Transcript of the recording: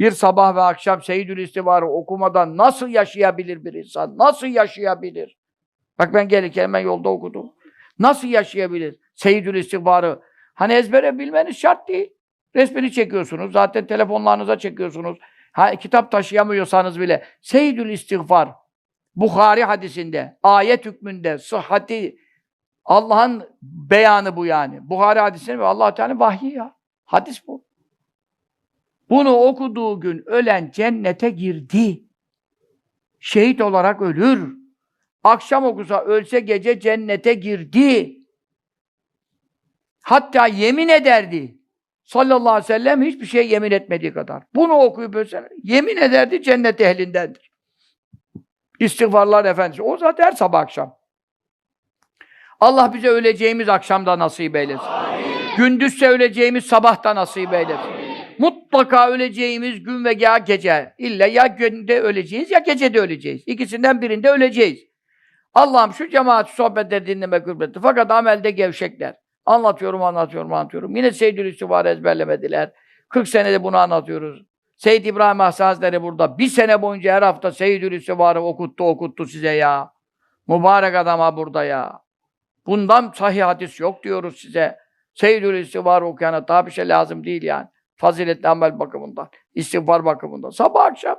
Bir sabah ve akşam Seyyidül İstiğfar'ı okumadan nasıl yaşayabilir bir insan? Nasıl yaşayabilir? Bak ben gelirken hemen yolda okudum. Nasıl yaşayabilir Seyyidül İstiğfar'ı? Hani ezbere bilmeniz şart değil. Resmini çekiyorsunuz. Zaten telefonlarınıza çekiyorsunuz. Ha, kitap taşıyamıyorsanız bile. Seyyidül İstiğfar. Bukhari hadisinde, ayet hükmünde, sıhhati, Allah'ın beyanı bu yani. Buhari hadisinde ve Allah Teala'nın vahyi ya. Hadis bu. Bunu okuduğu gün ölen cennete girdi. Şehit olarak ölür. Akşam okusa ölse gece cennete girdi. Hatta yemin ederdi. Sallallahu aleyhi ve sellem hiçbir şey yemin etmediği kadar. Bunu okuyup ölse yemin ederdi cennet ehlindendir. İstiğfarlar Efendisi. O zaten her sabah akşam. Allah bize öleceğimiz akşamda nasip eylesin. Gündüzse öleceğimiz sabahta nasip eylesin. Mutlaka öleceğimiz gün ve ya gece. İlla ya günde öleceğiz ya gecede öleceğiz. İkisinden birinde öleceğiz. Allah'ım şu cemaat sohbette dinleme kuvveti. Fakat amelde gevşekler. Anlatıyorum, anlatıyorum, anlatıyorum. Yine Seyyidül İstiğfar'ı ezberlemediler. 40 senede bunu anlatıyoruz. Seyyid İbrahim Hasan Hazretleri burada. Bir sene boyunca her hafta Seyyidül İstiğfar'ı okuttu, okuttu size ya. Mübarek adama burada ya. Bundan sahih hadis yok diyoruz size. Seyyidül İstiğfar okuyana daha bir şey lazım değil yani. Faziletli amel bakımından, istiğfar bakımından. Sabah akşam